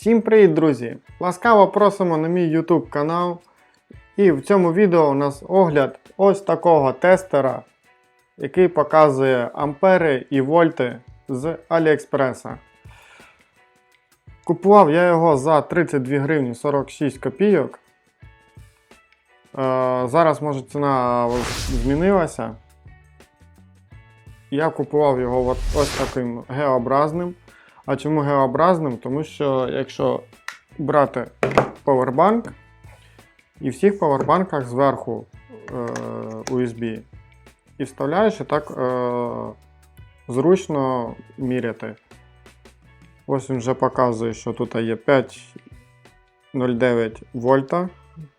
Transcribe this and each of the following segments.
Всім привіт, друзі! Ласкаво просимо на мій YouTube канал. І в цьому відео у нас огляд ось такого тестера, який показує ампери і вольти з Аліекспреса. Купував я його за 32 гривні 46 копійок. Е, зараз, може, ціна змінилася. Я купував його ось таким геообразним. А чому геообразним? Тому що якщо брати повербанк, і в всіх повербанках зверху е, USB, і вставляєш і так е, зручно міряти. Ось він вже показує, що тут є 5,09 вольта,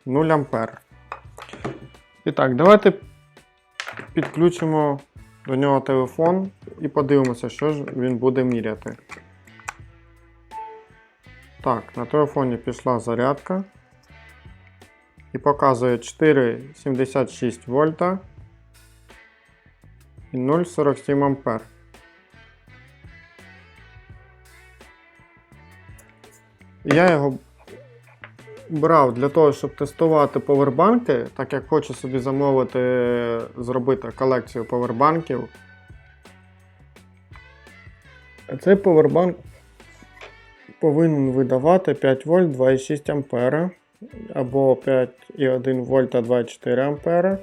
0 ампер. І так, давайте підключимо до нього телефон і подивимося, що ж він буде міряти. Так, на телефоні пішла зарядка. І показує 4,76 вольта і 0,47 ампер. Я його брав для того, щоб тестувати повербанки, так як хочу собі замовити, зробити колекцію повербанків. Цей повербанк повинен видавати 5 вольт 2,6 ампера або 5,1 вольта 2,4 ампера,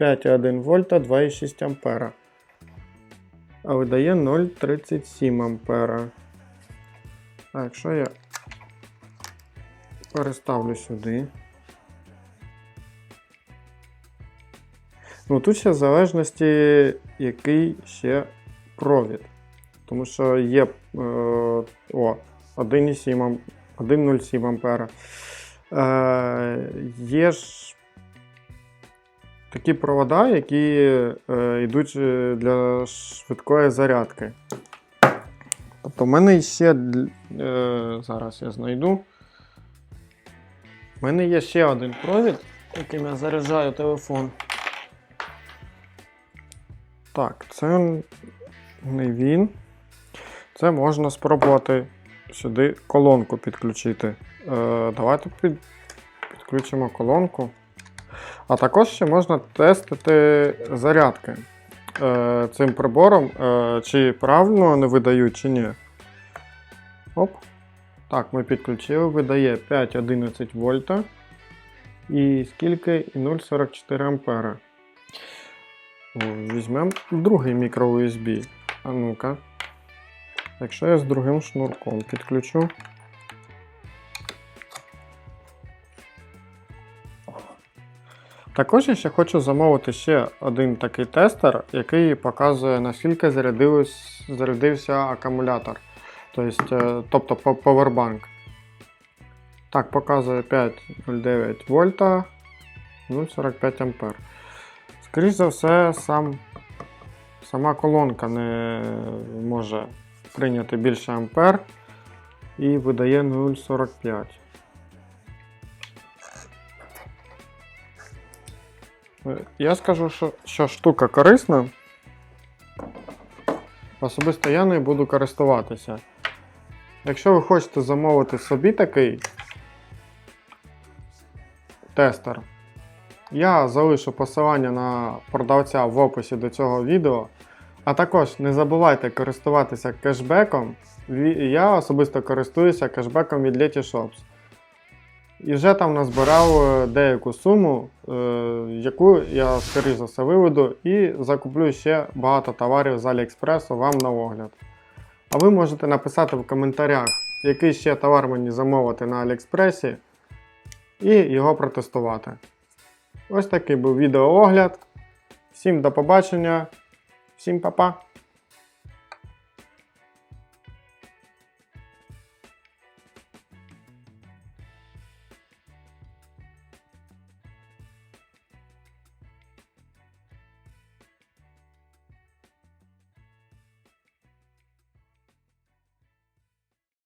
5,1 вольта 2,6 ампера. А видає 0,37 ампера. А якщо я переставлю сюди. Ну тут ще в залежності, який ще провід. Тому що є е, о, 1,7 ам- 1,07 ампера. Е, є ж такі провода, які е, йдуть е, для швидкої зарядки. Тобто в мене ще е, зараз я знайду. У мене є ще один провід, яким я заряджаю телефон. Так, це не він. Це можна спробувати сюди колонку підключити. Е, давайте під, підключимо колонку. А також ще можна тестити зарядки е, цим прибором, е, чи правильно вони видають, чи ні. Оп. Так, ми підключили, видає 5,11 вольта. І скільки? І 0,44 ампера. Візьмемо другий мікро USB. А ну-ка. Якщо я з другим шнурком підключу. Також я ще хочу замовити ще один такий тестер, який показує, наскільки зарядився акумулятор. Тобто, е, тобто по- повербанк. Так, показує 5,09 вольта, 0,45 ампер. Скоріше за все, сам, сама колонка не може прийняти більше ампер і видає 0,45. Е, Я скажу, що, що штука корисна. Особисто я нею буду користуватися. Якщо ви хочете замовити собі такий тестер, я залишу посилання на продавця в описі до цього відео. А також не забувайте користуватися кешбеком. Я особисто користуюся кешбеком від Letyshops. І вже там назбирав е, деяку суму, е, яку я, скоріш за все, виведу і закуплю ще багато товарів з Аліекспресу вам на огляд. А ви можете написати в коментарях, який ще товар мені замовити на Аліекспресі, і його протестувати. Ось такий був відеоогляд. Всім до побачення, всім па-па!